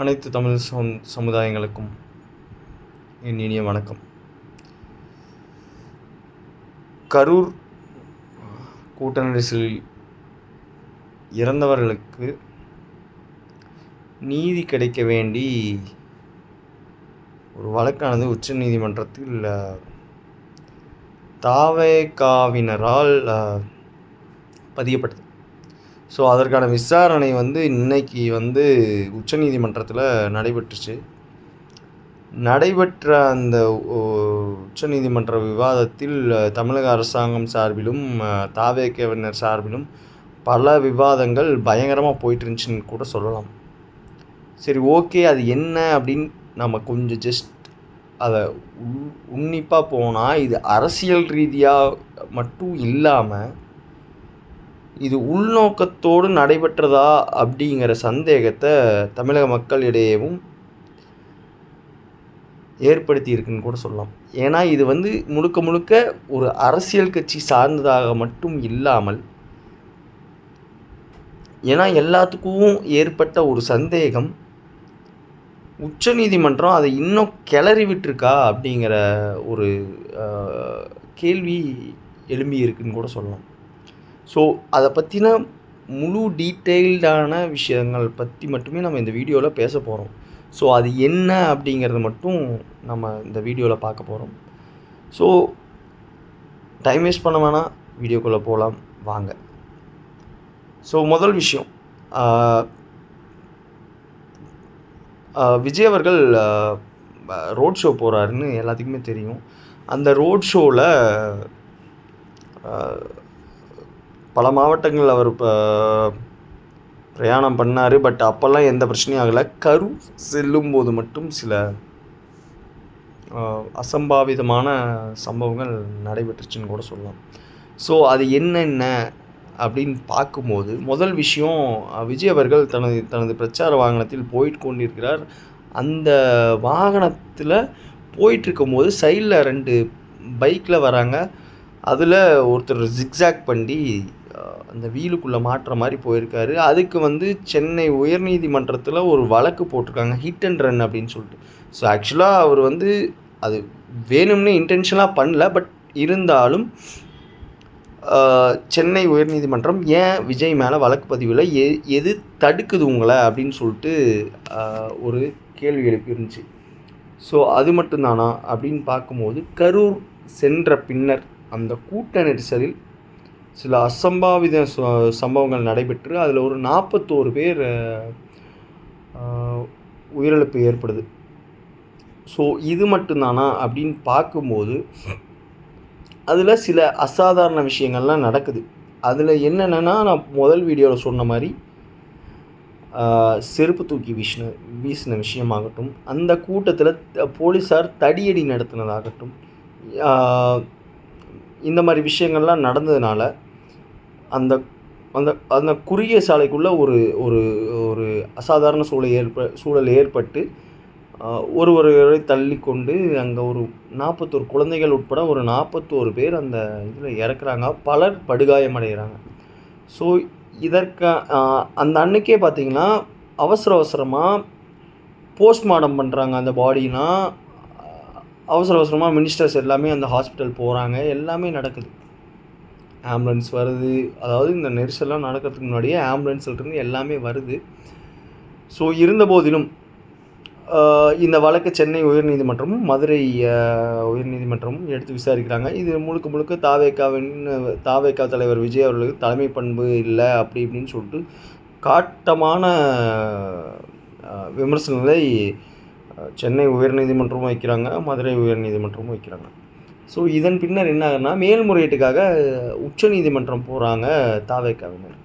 அனைத்து தமிழ் சம் சமுதாயங்களுக்கும் என் இனிய வணக்கம். கரூர் கூட்ட நெரிசலில் இறந்தவர்களுக்கு நீதி கிடைக்க வேண்டி ஒரு வழக்கானது உச்ச நீதிமன்றத்தில் தாவேகாவினரால் பதியப்பட்டது. ஸோ அதற்கான விசாரணை வந்து இன்னைக்கு வந்து உச்சநீதிமன்றத்தில் நடைபெற்றுச்சு. நடைபெற்ற அந்த உச்சநீதிமன்ற விவாதத்தில் தமிழக அரசாங்கம் சார்பிலும் தாவேக்கவினர் சார்பிலும் பல விவாதங்கள் பயங்கரமாக போயிட்டு இருந்துச்சுன்னு கூட சொல்லலாம். சரி ஓகே அது என்ன அப்படின்னு நம்ம கொஞ்சம் ஜஸ்ட் அதை உன்னிப்பாக போனால் இது அரசியல் ரீதியாக மட்டும் இல்லாமல் இது உள்நோக்கத்தோடு நடைபெற்றதா அப்படிங்கிற சந்தேகத்தை தமிழக மக்களிடையேவும் ஏற்படுத்தி இருக்குன்னு கூட சொல்லலாம். ஏன்னா இது வந்து முழுக்க முழுக்க ஒரு அரசியல் கட்சி சார்ந்ததாக மட்டும் இல்லாமல் ஏன்னா எல்லாத்துக்கும் ஏற்பட்ட ஒரு சந்தேகம் உச்சநீதிமன்றம் அதை இன்னும் கிளறி விட்டுருக்கா அப்படிங்கிற ஒரு கேள்வி எழும்பி இருக்குன்னு கூட சொல்லலாம். ஸோ அதை பற்றின முழு டீட்டெயில்டான விஷயங்கள் பற்றி மட்டுமே நம்ம இந்த வீடியோவில் பேச போகிறோம் ஸோ அது என்ன அப்படிங்கிறது மட்டும் நம்ம இந்த வீடியோவில் பார்க்க போகிறோம் ஸோ டைம் வேஸ்ட் பண்ண வேணாம். வீடியோக்குள்ளே போகலாம் வாங்க. ஸோ முதல் விஷயம் விஜய் அவர்கள் ரோட் ஷோ போகிறாருன்னு எல்லாத்துக்குமே தெரியும். அந்த ரோட் ஷோவில் பல மாவட்டங்கள் அவர் இப்போ பிரயாணம் பண்ணார். பட் அப்போல்லாம் எந்த பிரச்சனையும் ஆகலை. கரு செல்லும்போது மட்டும் சில அசம்பாவிதமான சம்பவங்கள் நடைபெற்றுச்சுன்னு கூட சொல்லலாம். ஸோ அது என்னென்ன அப்படின்னு பார்க்கும்போது முதல் விஷயம் விஜய் அவர்கள் தனது தனது பிரச்சார வாகனத்தில் போயிட்டு கொண்டிருக்கிறார். அந்த வாகனத்தில் போயிட்டுருக்கும் போது சைடில் ரெண்டு பைக்கில் வராங்க. அதில் ஒருத்தர் ஜிக்ஸாக் பண்ணி அந்த வீலுக்குள்ளே மாட்டுற மாதிரி போயிருக்காரு. அதுக்கு வந்து சென்னை உயர்நீதிமன்றத்தில் ஒரு வழக்கு போட்டிருக்காங்க. ஹிட் அண்ட் ரன் அப்படின்னு சொல்லிட்டு. ஸோ ஆக்சுவலாக அவர் வந்து அது வேணும்னே இன்டென்ஷனாக பண்ணல. பட் இருந்தாலும் சென்னை உயர்நீதிமன்றம் ஏன் விஜய் மேலே வழக்கு பதிவில் எ எது தடுக்குது உங்களை அப்படின்னு சொல்லிட்டு ஒரு கேள்வி எழுப்பியிருந்துச்சு ஸோ அது மட்டும்தானா அப்படின்னு பார்க்கும்போது கரூர் சென்ற பின்னர் அந்த கூட்ட நெரிசலில் சில அசம்பாவித சம்பவங்கள் நடைபெற்று அதில் ஒரு நாற்பத்தோரு பேர் உயிரிழப்பு ஏற்படுது. ஸோ இது மட்டும்தானா அப்படின்னு பார்க்கும்போது அதில் சில அசாதாரண விஷயங்கள்லாம் நடக்குது. அதில் என்னென்னா நான் முதல் வீடியோவில் சொன்ன மாதிரி செருப்பு தூக்கி வீசின வீசின விஷயமாகட்டும் அந்த கூட்டத்தில் போலீஸார் தடியடி நடத்தினதாகட்டும் இந்த மாதிரி விஷயங்கள்லாம் நடந்ததுனால அந்த அந்த அந்த குறுகிய சாலைக்குள்ளே ஒரு ஒரு ஒரு அசாதாரண சூழல் ஏற்ப சூழல் ஏற்பட்டு ஒருவரை தள்ளி கொண்டு அங்கே ஒரு நாற்பத்தோரு குழந்தைகள் உட்பட ஒரு நாற்பத்தோரு பேர் அந்த இதில் இறக்குறாங்க. பலர் படுகாயமடைகிறாங்க. ஸோ இதற்கு அந்த அன்னைக்கே பார்த்திங்கன்னா அவசர அவசரமாக போஸ்ட்மார்ட்டம் பண்ணுறாங்க அந்த பாடினா அவசர அவசரமாக மினிஸ்டர்ஸ் எல்லாமே அந்த ஹாஸ்பிட்டல் போகிறாங்க எல்லாமே நடக்குது. ஆம்புலன்ஸ் வருது. அதாவது இந்த நெரிசல்லாம் நடக்கிறதுக்கு முன்னாடியே ஆம்புலன்ஸ்லேருந்து எல்லாமே வருது. ஸோ இருந்த போதிலும் இந்த வழக்கு சென்னை உயர்நீதிமன்றமும் மதுரை உயர்நீதிமன்றமும் எடுத்து விசாரிக்கிறாங்க. இது முழுக்க முழுக்க தாவேக்காவின் தாவேக்கா தலைவர் விஜய் அவர்களுக்கு தலைமை பண்பு இல்லை அப்படி இப்படின்னு சொல்லிட்டு காட்டமான விமர்சனங்களை சென்னை உயர்நீதிமன்றமும் வைக்கிறாங்க மதுரை உயர்நீதிமன்றமும் வைக்கிறாங்க. ஸோ இதன் பின்னர் என்ன ஆகுதுன்னா மேல்முறையீட்டுக்காக உச்சநீதிமன்றம் போகிறாங்க தாவேக்காவினர்.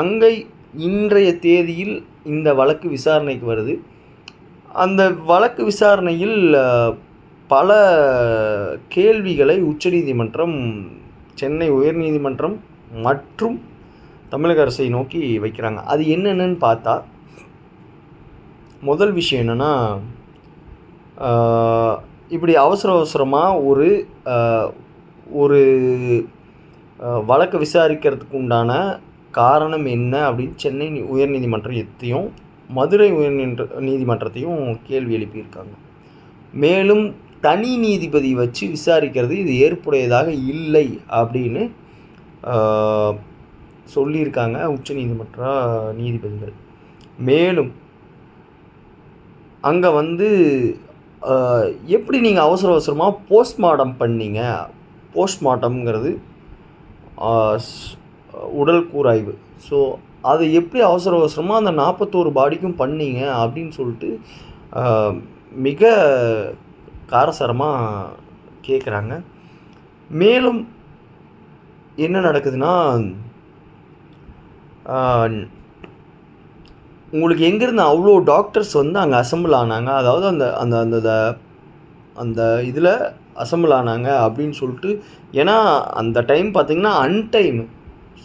அங்கே இன்றைய தேதியில் இந்த வழக்கு விசாரணைக்கு வருது. அந்த வழக்கு விசாரணையில் பல கேள்விகளை உச்சநீதிமன்றம் சென்னை உயர்நீதிமன்றம் மற்றும் தமிழக அரசை நோக்கி வைக்கிறாங்க. அது என்னென்னு பார்த்தா முதல் விஷயம் என்னென்னா இப்படி அவசர அவசரமாக ஒரு ஒரு வழக்கை விசாரிக்கிறதுக்கு உண்டான காரணம் என்ன அப்படின்னு சென்னை உயர்நீதிமன்றத்தையும் மதுரை உயர்நீன்ற நீதிமன்றத்தையும் கேள்வி எழுப்பியிருக்காங்க. மேலும் தனி நீதிபதி வச்சு விசாரிக்கிறது இது ஏற்புடையதாக இல்லை அப்படின்னு சொல்லியிருக்காங்க உச்ச நீதிமன்ற நீதிபதிகள். மேலும் அங்கே வந்து எப்படி நீங்கள் அவசர அவசரமாக போஸ்ட்மார்ட்டம் பண்ணீங்க? போஸ்ட்மார்ட்டம்ங்கிறது ஸ்- உடல் கூராய்வு. ஸோ அதை எப்படி அவசர அவசரமாக அந்த நாற்பத்தோரு பாடிக்கும் பண்ணீங்க அப்படின்னு சொல்லிட்டு மிக காரசாரமாக கேட்குறாங்க மேலும் என்ன நடக்குதுன்னா உங்களுக்கு எங்கேருந்து அவ்வளோ டாக்டர்ஸ் வந்து அங்கே அசம்பிள் ஆனாங்க? அதாவது அந்த அந்த அந்த த- அந்த இதில் அசெம்பிள் ஆனாங்க அப்படின்னு சொல்லிட்டு ஏன்னா அந்த டைம் பார்த்திங்கன்னா அன்டைம்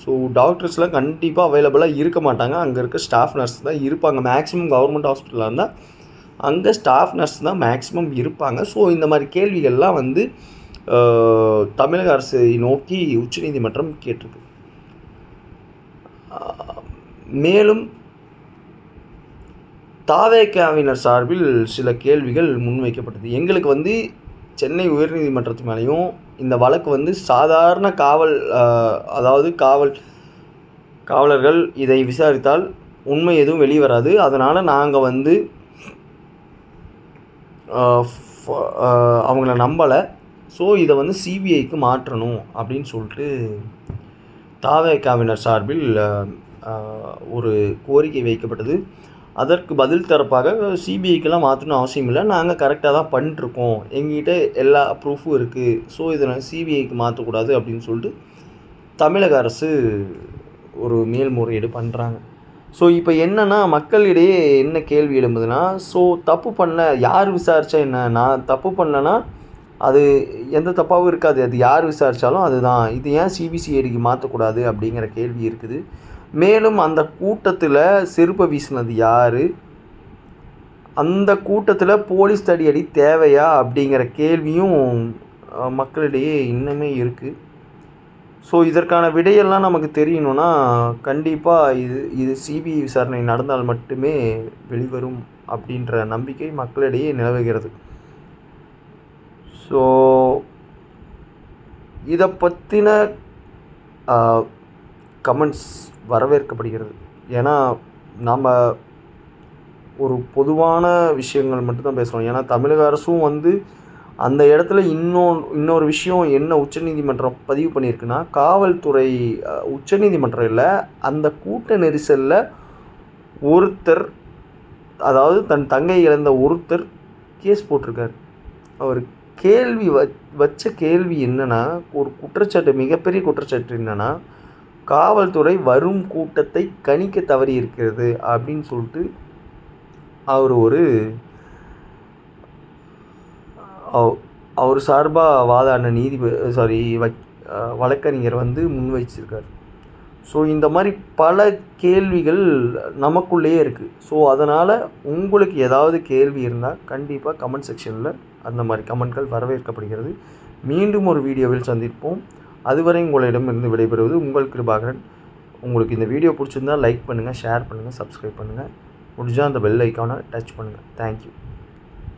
ஸோ டாக்டர்ஸ்லாம் கண்டிப்பாக அவைலபிளாக இருக்க மாட்டாங்க. அங்கே இருக்க ஸ்டாஃப் நர்ஸ் தான் இருப்பாங்க. மேக்ஸிமம் கவர்மெண்ட் ஹாஸ்பிட்டலாக இருந்தால் அங்கே ஸ்டாஃப் நர்ஸ் தான் மேக்ஸிமம் இருப்பாங்க. ஸோ இந்த மாதிரி கேள்விகள்லாம் வந்து தமிழக அரசை நோக்கி உச்சநீதிமன்றம் கேட்டிருக்கு. மேலும் தாவேக்காவினர் சார்பில் சில கேள்விகள் முன்வைக்கப்பட்டது. எங்களுக்கு வந்து சென்னை உயர்நீதிமன்றத்து மேலேயும் இந்த வழக்கு வந்து சாதாரண காவல் அதாவது காவல் காவலர்கள் இதை விசாரித்தால் உண்மை எதுவும் வெளியே வராது. அதனால் நாங்கள் வந்து அவங்கள நம்பலை. ஸோ இதை வந்து சிபிஐக்கு மாற்றணும் அப்படின்னு சொல்லிட்டு தாவேக்காவினர் சார்பில் ஒரு கோரிக்கை வைக்கப்பட்டது. அதற்கு பதில் தரப்பாக சிபிஐக்கெல்லாம் மாற்றணும் அவசியம் இல்லை. நாங்கள் கரெக்டாக தான் பண்ணிட்டுருக்கோம். எங்ககிட்ட எல்லா ப்ரூஃபும் இருக்குது ஸோ இதை சிபிஐக்கு மாற்றக்கூடாது அப்படின்னு சொல்லிட்டு தமிழக அரசு ஒரு மேல்முறையீடு பண்ணுறாங்க ஸோ இப்போ என்னன்னா மக்களிடையே என்ன கேள்வி எழும்புதுன்னா ஸோ தப்பு பண்ண யார் விசாரித்தா என்ன? நான் தப்பு பண்ணேன்னா அது எந்த தப்பாகவும் இருக்காது. அது யார் விசாரித்தாலும் அதுதான். இது ஏன் சிபிசிஐடிக்கு மாற்றக்கூடாது அப்படிங்கிற கேள்வி இருக்குது. மேலும் அந்த கூட்டத்தில் செருப்பை வீசினது யார்? அந்த கூட்டத்தில் போலீஸ் தடியடி தேவையா? அப்படிங்கிற கேள்வியும் மக்களிடையே இன்னுமே இருக்குது ஸோ இதற்கான விடையெல்லாம் நமக்கு தெரியணும்னா கண்டிப்பாக இது இது சிபிஐ விசாரணை நடந்தால் மட்டுமே வெளிவரும் அப்படின்ற நம்பிக்கை மக்களிடையே நிலவுகிறது. ஸோ இதை பற்றின கமெண்ட்ஸ் வரவேற்கப்படுகிறது. ஏன்னா நாம் ஒரு பொதுவான விஷயங்கள் மட்டும்தான் பேசுகிறோம் ஏன்னா தமிழக அரசும் வந்து அந்த இடத்துல இன்னொன்று இன்னொரு விஷயம் என்ன உச்சநீதிமன்றம் பதிவு பண்ணியிருக்குன்னா காவல்துறை உச்சநீதிமன்றம் இல்லை அந்த கூட்ட நெரிசலில் ஒருத்தர் அதாவது தன் தங்கை இழந்த ஒருத்தர் கேஸ் போட்டிருக்கார். அவர் கேள்வி வ வச்ச கேள்வி என்னென்னா ஒரு குற்றச்சாட்டு மிகப்பெரிய குற்றச்சாட்டு என்னன்னா காவல்துறை வரும் கூட்டத்தை கணிக்க தவறி இருக்கிறது அப்படின்னு சொல்லிட்டு அவர் ஒரு அவர் சார்பாக வாதாடின நீதிபதி சாரி வழக்கறிஞர் வந்து முன்வைச்சிருக்கார். ஸோ இந்த மாதிரி பல கேள்விகள் நமக்குள்ளேயே இருக்குது ஸோ அதனால் உங்களுக்கு ஏதாவது கேள்வி இருந்தால் கண்டிப்பாக கமெண்ட் செக்ஷனில் அந்த மாதிரி கமெண்ட்கள் வரவேற்கப்படுகிறது. மீண்டும் ஒரு வீடியோவில் சந்திப்போம். அதுவரை உங்களிடமிருந்து விடைபெறுவது உங்கள் கிருபாகரன். உங்களுக்கு இந்த வீடியோ பிடிச்சிருந்தா லைக் பண்ணுங்கள் ஷேர் பண்ணுங்கள் சப்ஸ்கிரைப் பண்ணுங்கள் முடிஞ்சால் அந்த பெல் ஐக்கானை டச் பண்ணுங்கள் தேங்க்யூ